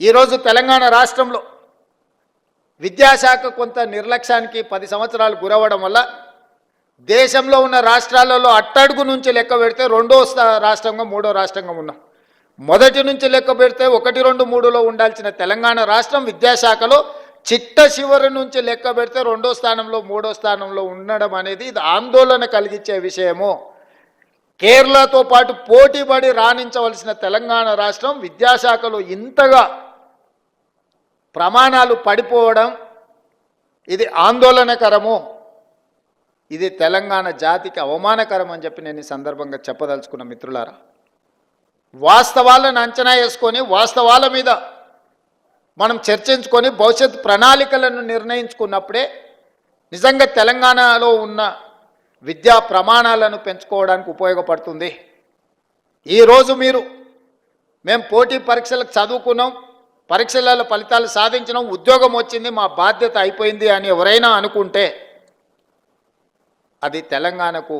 ఈరోజు తెలంగాణ రాష్ట్రంలో విద్యాశాఖ కొంత నిర్లక్ష్యానికి పది సంవత్సరాలు గురవ్వడం వల్ల దేశంలో ఉన్న రాష్ట్రాలలో అట్టడుగు నుంచి లెక్క పెడితే రెండో స్థా- రాష్ట్రంగా మూడో రాష్ట్రంగా ఉన్నాం. మొదటి నుంచి లెక్క పెడితే ఒకటి రెండు మూడులో ఉండాల్సిన తెలంగాణ రాష్ట్రం విద్యాశాఖలో చిట్ట చివరి నుంచి లెక్క పెడితే రెండో స్థానంలో మూడో స్థానంలో ఉండడం అనేది ఇది ఆందోళన కలిగించే విషయము. కేరళతో పాటు పోటీపడి రాణించవలసిన తెలంగాణ రాష్ట్రం విద్యాశాఖలో ఇంతగా ప్రమాణాలు పడిపోవడం ఇది ఆందోళనకరము. ఇది తెలంగాణ జాతికి అవమానకరం అని చెప్పి నేను ఈ సందర్భంగా చెప్పదలుచుకున్న మిత్రులారా. వాస్తవాలను అంచనా వేసుకొని వాస్తవాల మీద మనం చర్చించుకొని భవిష్యత్ ప్రణాళికలను నిర్ణయించుకున్నప్పుడే నిజంగా తెలంగాణలో ఉన్న విద్యా ప్రమాణాలను పెంచుకోవడానికి ఉపయోగపడుతుంది. ఈరోజు మీరు మేము పోటీ పరీక్షలకు చదువుకున్నాం పరీక్షలలో ఫలితాలు సాధించడం ఉద్యోగం వచ్చింది మా బాధ్యత అయిపోయింది అని ఎవరైనా అనుకుంటే అది తెలంగాణకు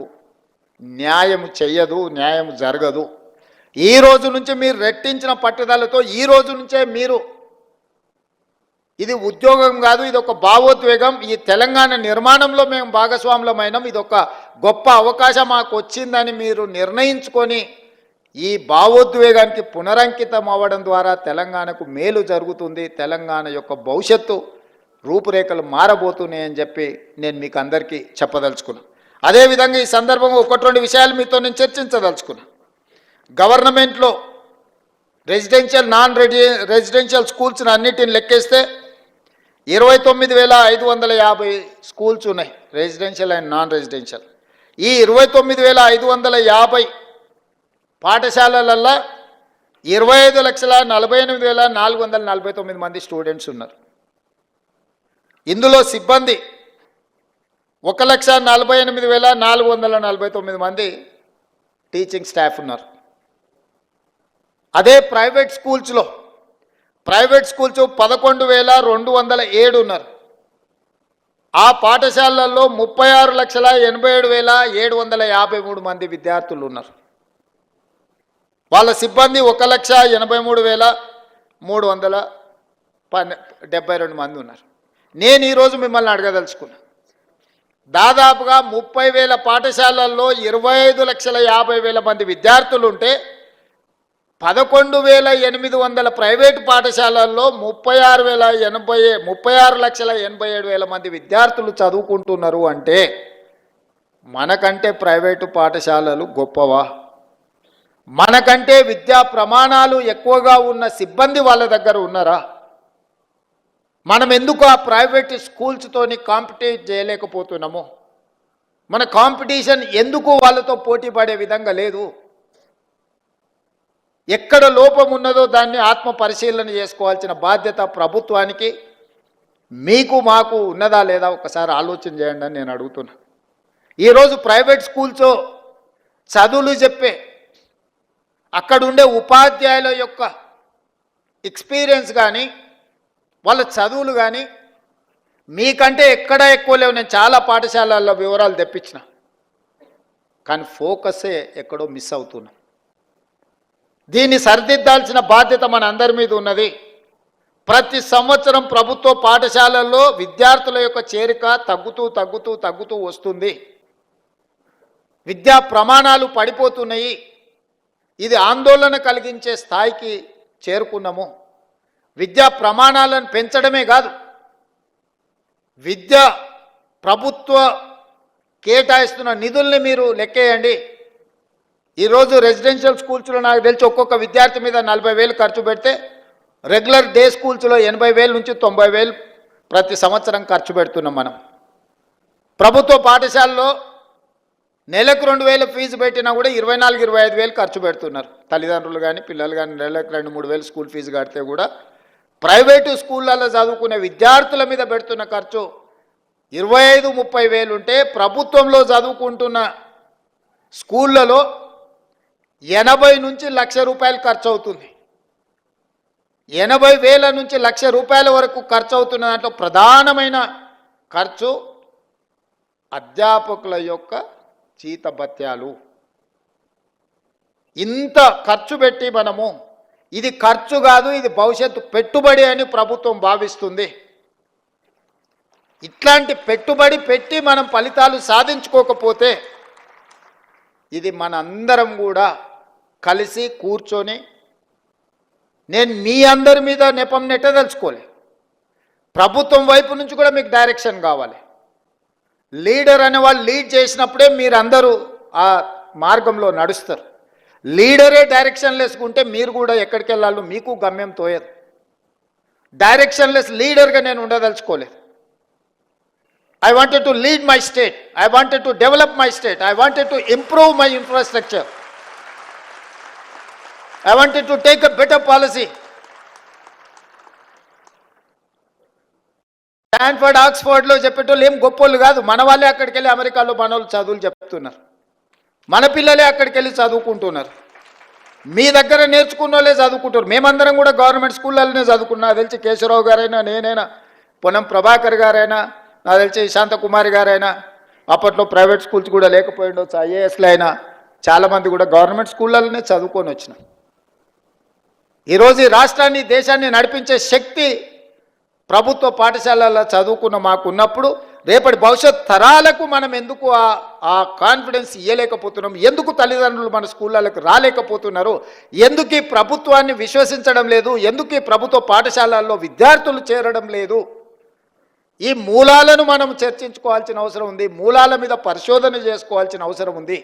న్యాయం చెయ్యదు న్యాయం జరగదు. ఈ రోజు నుంచి మీరు రెట్టించిన పట్టుదలతో ఈ రోజు నుంచే మీరు ఇది ఉద్యోగం కాదు ఇది ఒక భావోద్వేగం ఈ తెలంగాణ నిర్మాణంలో మేము భాగస్వాములమైనాం ఇది ఒక గొప్ప అవకాశం మాకు వచ్చిందని మీరు నిర్ణయించుకొని ఈ భావోద్వేగానికి పునరంకితం అవ్వడం ద్వారా తెలంగాణకు మేలు జరుగుతుంది. తెలంగాణ యొక్క భవిష్యత్తు రూపురేఖలు మారబోతున్నాయని చెప్పి నేను మీకు అందరికీ చెప్పదలుచుకున్నాను అదేవిధంగా ఈ సందర్భంగా ఒకటి రెండు విషయాలు మీతో నేను చర్చించదలుచుకున్నాను గవర్నమెంట్లో రెసిడెన్షియల్ నాన్ రెడి రెసిడెన్షియల్ స్కూల్స్ని అన్నిటిని లెక్కేస్తే ఇరవై తొమ్మిది వేల ఐదు వందల యాభై స్కూల్స్ ఉన్నాయి రెసిడెన్షియల్ అండ్ నాన్ రెసిడెన్షియల్. ఈ ఇరవై తొమ్మిది వేల ఐదు వందల యాభై పాఠశాలలల్లో ఇరవై ఐదు లక్షల నలభై ఎనిమిది వేల నాలుగు వందల నలభై తొమ్మిది మంది స్టూడెంట్స్ ఉన్నారు. ఇందులో సిబ్బంది ఒక లక్ష నలభై ఎనిమిది వేల నాలుగు వందల నలభై తొమ్మిది మంది టీచింగ్ స్టాఫ్ ఉన్నారు. అదే ప్రైవేట్ స్కూల్స్లో ప్రైవేట్ స్కూల్స్ పదకొండు వేల రెండు వందల ఏడు ఉన్నారు. ఆ పాఠశాలల్లో ముప్పై ఆరు లక్షల ఎనభై ఏడు వేల ఏడు వందల యాభై మూడు మంది విద్యార్థులు ఉన్నారు. వాళ్ళ సిబ్బంది ఒక లక్ష ఎనభై మూడు వేల మూడు వందల పన్నె డెబ్బై రెండు మంది ఉన్నారు. నేను ఈరోజు మిమ్మల్ని అడగదలుచుకున్నా. దాదాపుగా ముప్పై వేల పాఠశాలల్లో ఇరవై ఐదు లక్షల యాభై వేల మంది విద్యార్థులు ఉంటే పదకొండు వేల ఎనిమిది వందల ప్రైవేటు పాఠశాలల్లో ముప్పై ఆరు వేల ఎనభై ముప్పై ఆరు లక్షల ఎనభై ఏడు వేల మంది విద్యార్థులు చదువుకుంటున్నారు అంటే మనకంటే ప్రైవేటు పాఠశాలలు గొప్పవా? మనకంటే విద్యా ప్రమాణాలు ఎక్కువగా ఉన్న సిబ్బంది వాళ్ళ దగ్గర ఉన్నారా? మనం ఎందుకు ఆ ప్రైవేట్ స్కూల్స్తోని కాంపిటేట్ చేయలేకపోతున్నాము? మన కాంపిటీషన్ ఎందుకు వాళ్ళతో పోటీ పడే విధంగా లేదు? ఎక్కడ లోపం ఉన్నదో దాన్ని ఆత్మ పరిశీలన చేసుకోవాల్సిన బాధ్యత ప్రభుత్వానికి మీకు మాకు ఉన్నదా లేదా ఒకసారి ఆలోచన చేయండి అని నేను అడుగుతున్నా. ఈరోజు ప్రైవేట్ స్కూల్స్ చదువులు చెప్పే అక్కడ ఉండే ఉపాధ్యాయుల యొక్క ఎక్స్పీరియన్స్ కానీ వాళ్ళ చదువులు కానీ మీకంటే ఎక్కడ ఎక్కువ లేవు. నేను చాలా పాఠశాలల్లో వివరాలు తెప్పించిన. కానీ ఫోకసే ఎక్కడో మిస్ అవుతున్నాం. దీన్ని సరిదిద్దాల్సిన బాధ్యత మన అందరి మీద ఉన్నది. ప్రతి సంవత్సరం ప్రభుత్వ పాఠశాలల్లో విద్యార్థుల యొక్క చేరిక తగ్గుతూ తగ్గుతూ తగ్గుతూ వస్తుంది. విద్యా ప్రమాణాలు పడిపోతున్నాయి. ఇది ఆందోళన కలిగించే స్థాయికి చేరుకున్నాము. విద్యా ప్రమాణాలను పెంచడమే కాదు విద్య ప్రభుత్వ కేటాయిస్తున్న నిధుల్ని మీరు లెక్కేయండి. ఈరోజు రెసిడెన్షియల్ స్కూల్స్లో నాకు తెలిసి ఒక్కొక్క విద్యార్థి మీద నలభై వేలు ఖర్చు పెడితే రెగ్యులర్ డే స్కూల్స్లో ఎనభై వేలు నుంచి తొంభై వేలు ప్రతి సంవత్సరం ఖర్చు పెడుతున్నాం మనం. ప్రభుత్వ పాఠశాలలో నెలకు రెండు వేలు ఫీజు పెట్టినా కూడా ఇరవై నాలుగు ఇరవై ఐదు వేలు ఖర్చు పెడుతున్నారు. తల్లిదండ్రులు కానీ పిల్లలు కానీ నెలకు రెండు మూడు వేలు స్కూల్ ఫీజు కడితే కూడా ప్రైవేటు స్కూళ్ళల్లో చదువుకునే విద్యార్థుల మీద పెడుతున్న ఖర్చు ఇరవై ఐదు ముప్పై వేలు ఉంటే ప్రభుత్వంలో చదువుకుంటున్న స్కూళ్ళలో ఎనభై నుంచి లక్ష రూపాయలు ఖర్చు అవుతుంది. ఎనభై వేల నుంచి లక్ష రూపాయల వరకు ఖర్చు అవుతున్న దాంట్లో ప్రధానమైన ఖర్చు అధ్యాపకుల యొక్క చీతబత్యాలు. ఇంత ఖర్చు పెట్టి మనము ఇది ఖర్చు కాదు ఇది భవిష్యత్తు పెట్టుబడి అని ప్రభుత్వం భావిస్తుంది. ఇట్లాంటి పెట్టుబడి పెట్టి మనం ఫలితాలు సాధించుకోకపోతే ఇది మన అందరం కూడా కలిసి కూర్చొని నేను మీ అందరి మీద నెపం నెట్టదలుచుకోలే. ప్రభుత్వం వైపు నుంచి కూడా మీకు డైరెక్షన్ కావాలి. లీడర్ అనే వాళ్ళు లీడ్ చేసినప్పుడే మీరందరూ ఆ మార్గంలో నడుస్తారు. లీడరే డైరెక్షన్ లేసుకుంటే మీరు కూడా ఎక్కడికి వెళ్ళాలో మీకు గమ్యం తోయదు. డైరెక్షన్లెస్ లీడర్గా నేను ఉండదలుచుకోలేదు. I wanted to lead my state I wanted to develop my state I wanted to improve my infrastructure I wanted to take a better policy Stanford ఆక్స్ఫర్డ్లో చెప్పేటోళ్ళు ఏం గొప్పోళ్ళు కాదు. మన వాళ్ళే అక్కడికి వెళ్ళి అమెరికాలో మన వాళ్ళు చదువులు చెప్తున్నారు. మన పిల్లలే అక్కడికి వెళ్ళి చదువుకుంటున్నారు. మీ దగ్గర నేర్చుకున్న వాళ్ళే చదువుకుంటారు మేమందరం కూడా గవర్నమెంట్ స్కూళ్ళలోనే చదువుకున్నా. నాకు తెలిసి కేశవరావు గారైనా నేనైనా పొనం ప్రభాకర్ గారైనా నాకు తెలిసి శాంతకుమారి గారైనా అప్పట్లో ప్రైవేట్ స్కూల్స్ కూడా లేకపోయిండొచ్చు ఐఏఎస్లో అయినా చాలామంది కూడా గవర్నమెంట్ స్కూళ్ళలోనే చదువుకొని వచ్చినాం ఈరోజు ఈ రాష్ట్రాన్ని దేశాన్ని నడిపించే శక్తి ప్రభుత్వ పాఠశాలల్లో చదువుకున్న మాకున్నప్పుడు రేపటి భవిష్యత్ తరాలకు మనం ఎందుకు ఆ ఆ కాన్ఫిడెన్స్ ఇవ్వలేకపోతున్నాం ఎందుకు తల్లిదండ్రులు మన స్కూళ్ళకు రాలేకపోతున్నారు? ఎందుకు ఈ ప్రభుత్వాన్ని విశ్వసించడం లేదు? ఎందుకు ఈ ప్రభుత్వ పాఠశాలల్లో విద్యార్థులు చేరడం లేదు? ఈ మూలాలను మనం చర్చించుకోవాల్సిన అవసరం ఉంది. మూలాల మీద పరిశోధన చేసుకోవాల్సిన అవసరం ఉంది.